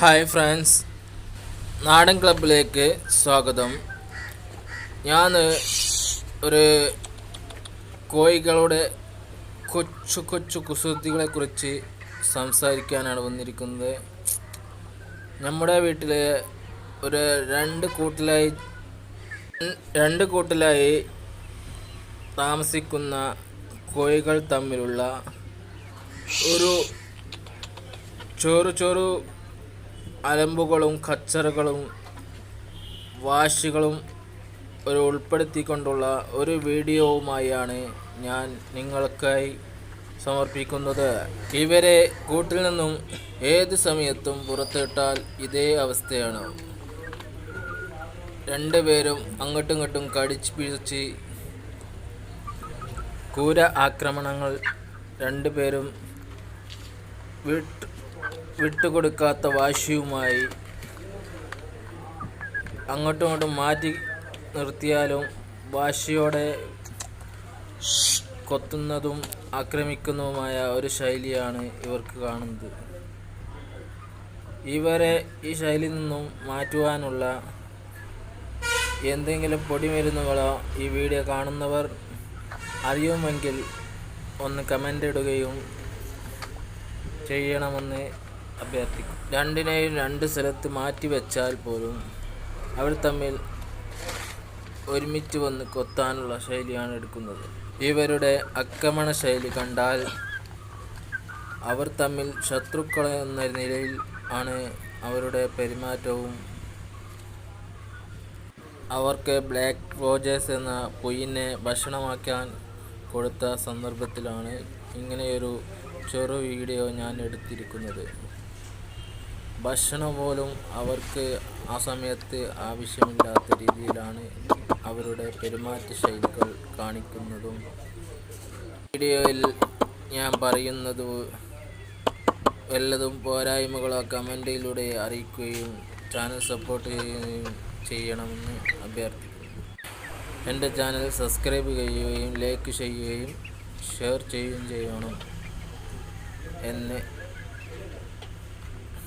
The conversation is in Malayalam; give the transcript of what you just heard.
ഹായ് ഫ്രണ്ട്സ് നാടൻ ക്ലബിലേക്ക് സ്വാഗതം. ഞാൻ ഒരു കോഴികളുടെ കൊച്ചു കൊച്ചു കുസൃതികളെക്കുറിച്ച് സംസാരിക്കാനാണ് വന്നിരിക്കുന്നത്. നമ്മുടെ വീട്ടിൽ ഒരു രണ്ട് കൂട്ടിലായി രണ്ട് കൂട്ടിലായി താമസിക്കുന്ന കോഴികൾ തമ്മിലുള്ള ഒരു ചോറു ചോറു അലമ്പുകളും കച്ചറകളും വാശികളും ഒരു ഉൾപ്പെടുത്തിക്കൊണ്ടുള്ള ഒരു വീഡിയോവുമായാണ് ഞാൻ നിങ്ങൾക്കായി സമർപ്പിക്കുന്നത്. ഇവരെ കൂട്ടിൽ നിന്നും ഏത് സമയത്തും പുറത്തിട്ടാൽ ഇതേ അവസ്ഥയാണ്. രണ്ടുപേരും അങ്ങോട്ടും ഇങ്ങോട്ടും കടിച്ച് പിഴിച്ച് ക്രൂര ആക്രമണങ്ങൾ രണ്ടുപേരും വിട്ട് വിട്ടുകൊടുക്കാത്ത വാശിയുമായി അങ്ങോട്ടും ഇങ്ങോട്ടും മാറ്റി നിർത്തിയാലും വാശിയോടെ കൊത്തുന്നതും ആക്രമിക്കുന്നതുമായ ഒരു ശൈലിയാണ് ഇവർക്ക് കാണുന്നത്. ഇവരെ ഈ ശൈലിയിൽ നിന്നും മാറ്റുവാനുള്ള എന്തെങ്കിലും പൊടിമരുന്നുകളോ ഈ വീഡിയോ കാണുന്നവർ അറിയുമെങ്കിൽ ഒന്ന് കമന്റ് ഇടുകയും ചെയ്യണമെന്ന് അഭ്യർത്ഥിക്കും. രണ്ടിനെയും രണ്ട് സ്ഥലത്ത് മാറ്റി വെച്ചാൽ പോലും അവർ തമ്മിൽ ഒരുമിച്ച് വന്ന് കൊത്താനുള്ള ശൈലിയാണ് എടുക്കുന്നത്. ഇവരുടെ ആക്രമണ ശൈലി കണ്ടാൽ അവർ തമ്മിൽ ശത്രുക്കൾ എന്ന നിലയിൽ ആണ് അവരുടെ പെരുമാറ്റവും. അവർക്ക് ബ്ലാക്ക് റോജേഴ്സ് എന്ന പുയിനെ ഭക്ഷണമാക്കാൻ കൊടുത്ത സന്ദർഭത്തിലാണ് ഇങ്ങനെയൊരു ചെറു വീഡിയോ ഞാൻ എടുത്തിരിക്കുന്നത്. ഭക്ഷണം പോലും അവർക്ക് ആ സമയത്ത് ആവശ്യമില്ലാത്ത രീതിയിലാണ് അവരുടെ പെരുമാറ്റ ശൈലികൾ കാണിക്കുന്നതും. വീഡിയോയിൽ ഞാൻ പറയുന്നത് വല്ലതും പോരായ്മകളോ കമന്റിലൂടെ അറിയിക്കുകയും ചാനൽ സപ്പോർട്ട് ചെയ്യുകയും ചെയ്യണമെന്ന് അഭ്യർത്ഥിക്കുന്നു. എന്റെ ചാനൽ സബ്സ്ക്രൈബ് ചെയ്യുകയും ലൈക്ക് ചെയ്യുകയും ഷെയർ ചെയ്യുകയും ചെയ്യണം എന്ന്